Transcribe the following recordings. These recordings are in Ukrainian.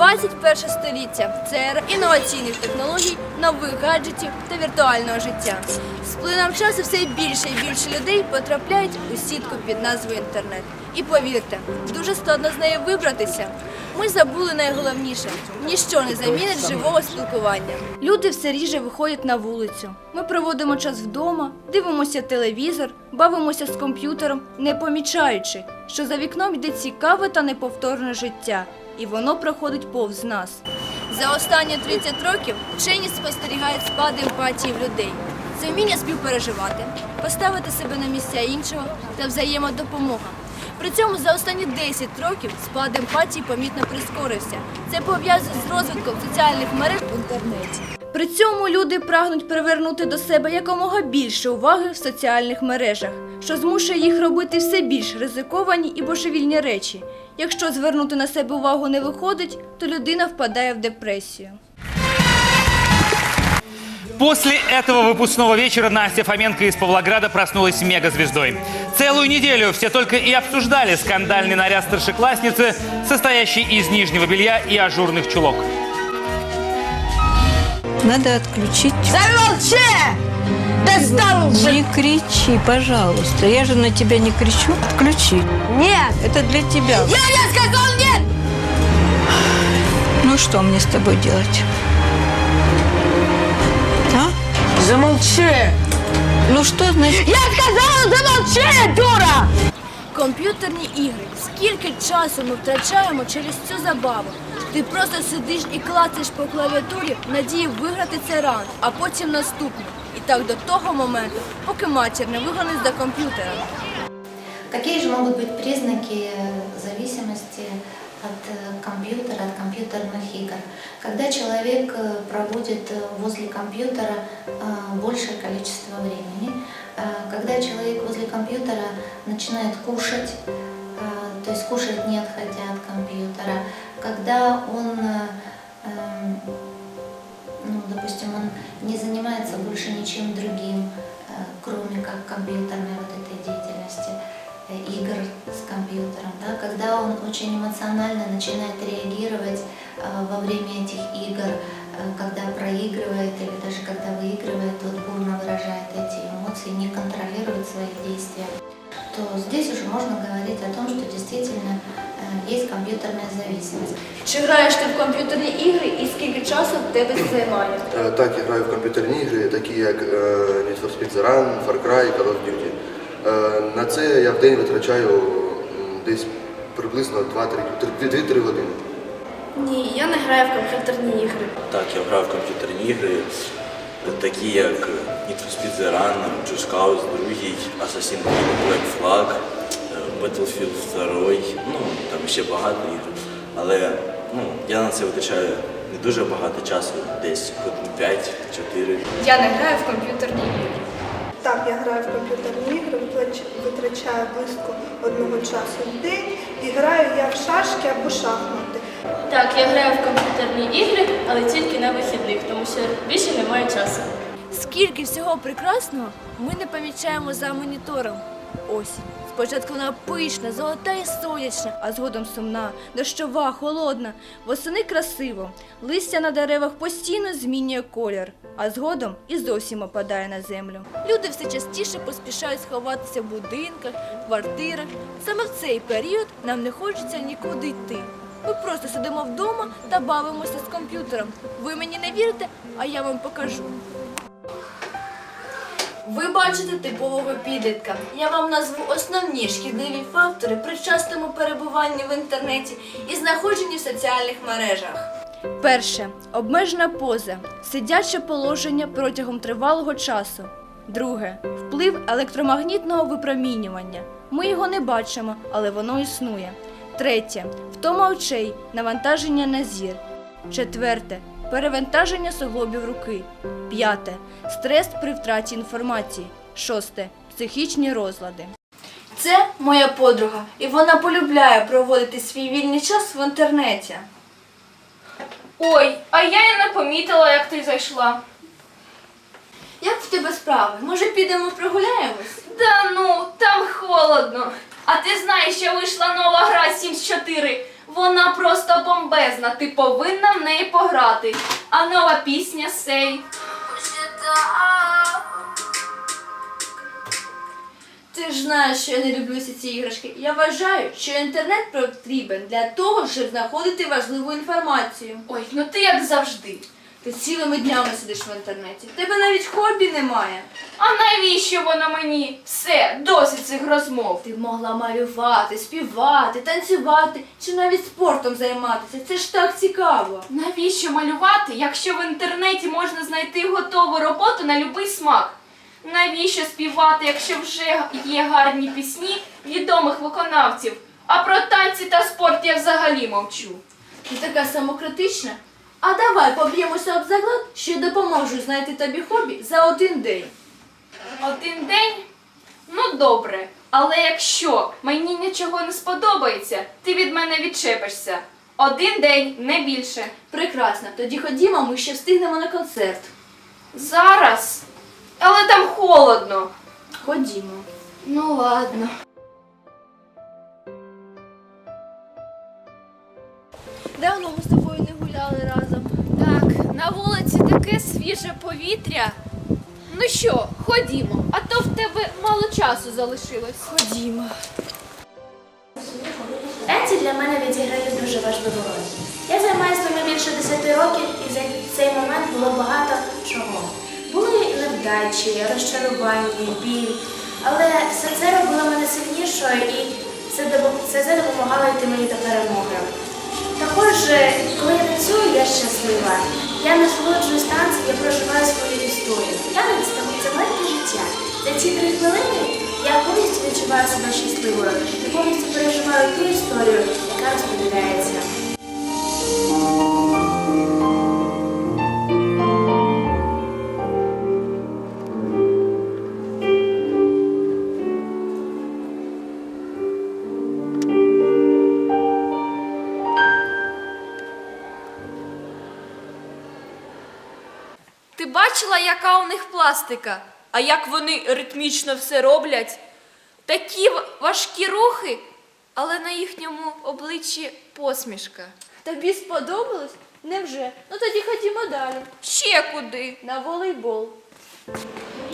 21 століття це ера інноваційних технологій, нових гаджетів та віртуального життя. З плином часу все більше і більше людей потрапляють у сітку під назвою інтернет. І повірте, дуже складно з неї вибратися. Ми забули найголовніше ніщо не замінить живого спілкування. Люди все ріже виходять на вулицю. Ми проводимо час вдома, дивимося телевізор, бавимося з комп'ютером, не помічаючи, що за вікном йде цікаве та неповторне життя, і воно проходить повз нас. За останні 30 років вчені спостерігають спад емпатії в людей. Це вміння співпереживати, поставити себе на місця іншого та взаємодопомога. При цьому за останні 10 років спад емпатії помітно прискорився. Це пов'язано з розвитком соціальних мереж в інтернеті. При цьому люди прагнуть привернути до себе якомога більше уваги в соціальних мережах, що змушує їх робити все більш ризиковані і божевільні речі. Якщо звернути на себе увагу не виходить, то людина впадає в депресію. После этого выпускного вечера Настя Фоменко из Павлограда проснулась мегазвездой. Целую неделю все только и обсуждали скандальный наряд старшеклассницы, состоящий из нижнего белья и ажурных чулок. Надо отключить. Замолчи! Достал уже! Не кричи, пожалуйста. Я же на тебя не кричу. Отключи. Нет! Это для тебя. Я не сказал нет! Ну что мне с тобой делать? А? Замолчи! Ну что значит? Я сказала замолчи, дура! Комп'ютерні ігри. Скільки часу ми втрачаємо через цю забаву? Ти просто сидиш і клацаєш по клавіатурі в надії виграти цей раунд, а потім наступний. Так до того моменту, поки матір не вигонить за комп'ютера. Какие же могут быть признаки зависимости от э, компьютера, от компьютерных игр? Когда человек э, проводит э, возле компьютера большее количество времени, когда человек возле компьютера начинает кушать, то есть кушает не отходя от компьютера, когда он, эм, ну, допустим, он не занимается больше ничем другим, э, кроме как компьютерной вот этой деятельности, э, игр с компьютером, да, когда он очень эмоционально начинает реагировать э, во время этих игр, когда проигрывает или даже когда выигрывает, вот бурно выражает эти эмоции, не контролирует свои действия, то здесь уже можно говорить о том, что действительно есть компьютерная зависимость. Чи граєш ти в комп'ютерні ігри і скільки часу в тебе це займає? Е, Так, я граю в комп'ютерні ігри, такі як е, Need for Speed The Run, Far Cry, Call of Duty. Е, На це я в день витрачаю м, десь приблизно 2-3 години. Ні, я не граю в комп'ютерні ігри. Так, я грав в комп'ютерні ігри, такі як Need for Speed The Run, Just Cause 2, Assassin's Creed Black Flag, Battlefield 2, ну там ще багато ігор. Але ну, я на це витрачаю не дуже багато часу, десь 5-4. Я не граю в комп'ютерні ігри. Так, я граю в комп'ютерні ігри, витрачаю близько одного часу в день і граю я в шашки або шахмати. Так, я граю в комп'ютерні ігри, але тільки на вихідних, тому що більше немає часу. Скільки всього прекрасного ми не помічаємо за монітором. Осінь. Спочатку вона пишна, золота і сонячна, а згодом сумна, дощова, холодна. Восени красиво. Листя на деревах постійно змінює колір, а згодом і зовсім опадає на землю. Люди все частіше поспішають сховатися в будинках, квартирах. Саме в цей період нам не хочеться нікуди йти. Ми просто сидимо вдома та бавимося з комп'ютером. Ви мені не вірите, а я вам покажу. Ви бачите типового підлітка. Я вам назву основні шкідливі фактори при частому перебуванні в інтернеті і знаходженні в соціальних мережах. Перше обмежена поза, сидяче положення протягом тривалого часу. Друге вплив електромагнітного випромінювання. Ми його не бачимо, але воно існує. Третє втома очей, навантаження на зір. Четверте перевантаження суглобів руки. П'яте стрес при втраті інформації. Шосте психічні розлади. Це моя подруга, і вона полюбляє проводити свій вільний час в інтернеті. Ой, а я і не помітила, як ти зайшла. Як в тебе справи? Може, підемо прогуляємось? Та ну, там холодно. А ти знаєш, що вийшла нова гра Sims 4. Вона просто бомбезна, ти повинна в неї пограти. А нова пісня сей. Ти ж знаєш, що я не люблюся ці іграшки. Я вважаю, що інтернет потрібен для того, щоб знаходити важливу інформацію. Ой, ну ти як завжди. Ти цілими днями сидиш в інтернеті. Тебе навіть хобі немає. А навіщо вона мені? Все, досить цих розмов. Ти б могла малювати, співати, танцювати чи навіть спортом займатися. Це ж так цікаво. Навіщо малювати, якщо в інтернеті можна знайти готову роботу на будь-який смак? Навіщо співати, якщо вже є гарні пісні відомих виконавців? А про танці та спорт я взагалі мовчу. Ти така самокритична. А давай поб'ємося об заклад, що я допоможу знайти тобі хобі за один день. Один день? Ну добре. Але якщо мені нічого не сподобається, ти від мене відчепишся. Один день, не більше. Прекрасно, тоді ходімо, ми ще встигнемо на концерт. Зараз. Але там холодно. Ходімо. Ну ладно. Давно ми з тобою не разом. Так, на вулиці таке свіже повітря. Ну що, ходімо, а то в тебе мало часу залишилось. Ходімо. Танці для мене відіграють дуже важливу роль. Я займаюся ними більше 10 років, і за цей момент було багато чого. Були невдачі, розчарування, біль, але все це робило мене сильнішою і це допомагало йти мені до перемоги. Також, е, коли я танцюю, я щаслива. Я насолоджуюсь танцем, я проживаю свою історію. Танець це маленьке життя. За ці три хвилини я повністю відчуваю себе щасливою і повністю переживаю ту історію, яка розповідається. Ти бачила, яка у них пластика? А як вони ритмічно все роблять? Такі в- важкі рухи, але на їхньому обличчі посмішка. Тобі сподобалось? Невже? Ну тоді ходімо далі. Ще куди? На волейбол.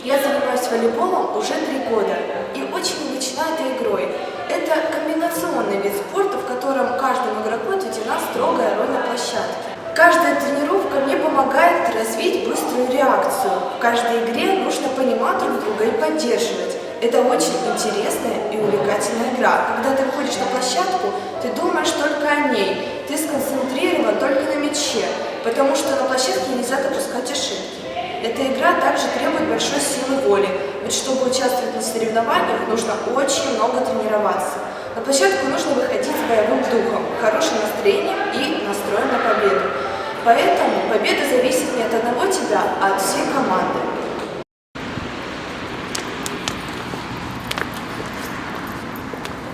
Я занимаюсь волейболом уже три года и очень увлечена этой игрой. Это комбинационный вид спорта, в котором каждому игроку отведена строгая роль на площадке. Каждая тренировка мне помогает развить быструю реакцию. В каждой игре нужно понимать друг друга и поддерживать. Это очень интересная и увлекательная игра. Когда ты выходишь на площадку, ты думаешь только о ней. Ты сконцентрирован только на мяче, потому что на площадке нельзя допускать ошибки. Эта игра также требует большой силы воли, ведь чтобы участвовать на соревнованиях, нужно очень много тренироваться. На площадку нужно выходить с боевым духом, хорошим настроением и настроем на победу. Поэтому победа зависит не от одного тебя, а от всей команды.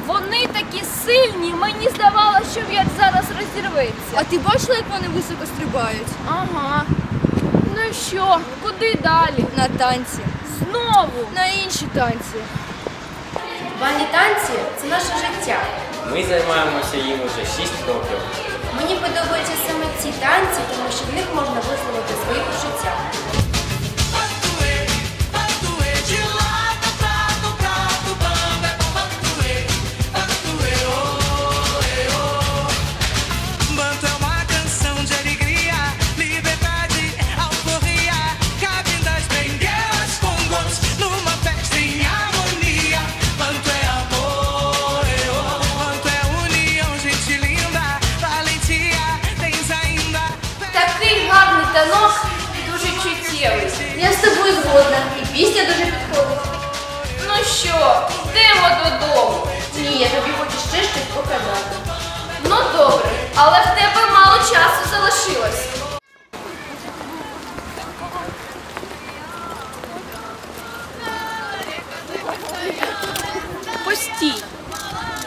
Вони такі сильні, мені здавалося, що м'яч зараз розірветься. А ти бачила, як вони високо стрибають? Ага. Ну що, куди далі? На танці. Знову. На інші танці. Бальні танці це наше життя. Ми займаємося їм уже 6 років. Мені подобаються саме ці танці, тому що в них можна висловити свої почуття. Пісня дуже підходить. Ну що, йдемо додому. Ні, я тобі хочу ще щось показати. Ну добре, але в тебе мало часу залишилось. Постій.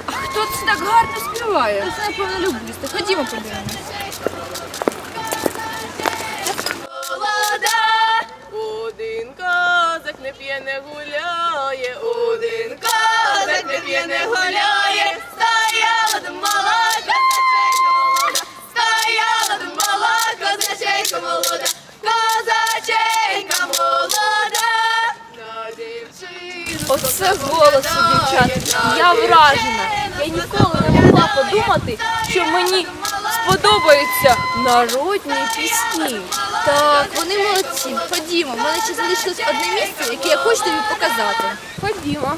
А хто це так гарно співає? Це, напевно, любисти. Ходімо подивимось. не гуляє, один козак не п'є, не гуляє, стояла тут мала козачейка молода, стояла тут мала козачейка молода, козачейка молода. Оце голос у дівчат. Я вражена. Я ніколи не могла подумати, що мені сподобаються народні пісні. Так, вони молодці. Ходімо, в мене ще залишилось одне місце, яке я хочу тобі показати. Ходімо.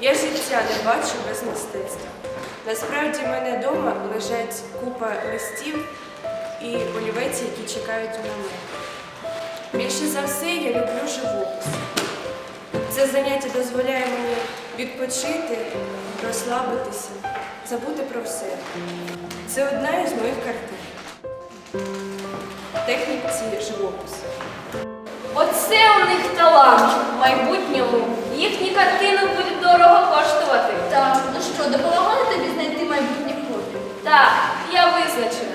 Я життя не бачу без мистецтва. Насправді в мене вдома лежать купа листів і олівець, які чекають на мене. Більше за все я люблю живопис. Це заняття дозволяє мені відпочити, розслабитися, забути про все. Це одна із моїх картин. Техніці живопису. Оце у них талант. В майбутньому їхні картини будуть дорого коштувати. Так, ну що, допомагали тобі знайти майбутнє хобі? Так, я визначилась.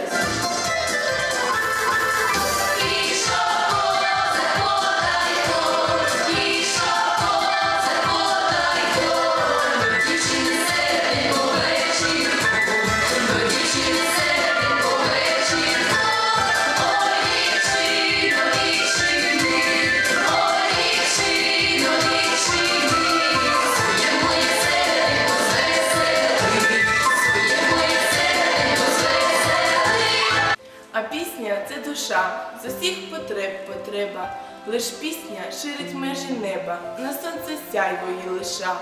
З усіх потреб потреба. Лиш пісня ширить межі неба, на сонце сяйво її лиша.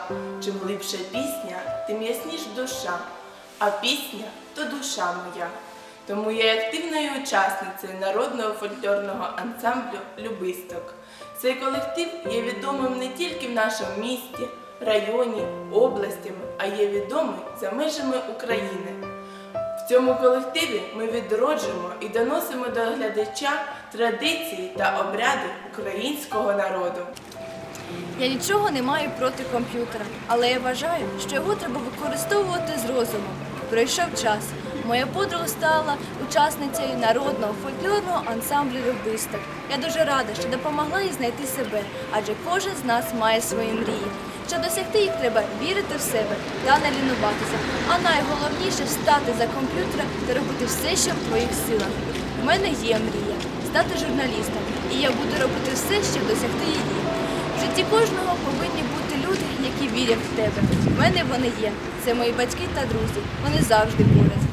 Чим глибша пісня, тим ясніш душа. А пісня то душа моя. Тому я активною учасницею народного фольклорного ансамблю Любисток. Цей колектив є відомим не тільки в нашому місті, районі, областями, а є відомий за межами України. Цьому колективі ми відроджуємо і доносимо до глядача традиції та обряди українського народу. Я нічого не маю проти комп'ютера, але я вважаю, що його треба використовувати з розумом. Пройшов час. Моя подруга стала учасницею народного фольклорного ансамблю любисток. Я дуже рада, що допомогла їй знайти себе, адже кожен з нас має свої мрії. Щоб досягти їх треба вірити в себе та не лінуватися. А найголовніше встати за комп'ютера та робити все, що в твоїх силах. У мене є мрія стати журналістом, і я буду робити все, щоб досягти її. В житті кожного повинні бути люди, які вірять в тебе. В мене вони є. Це мої батьки та друзі. Вони завжди поряд.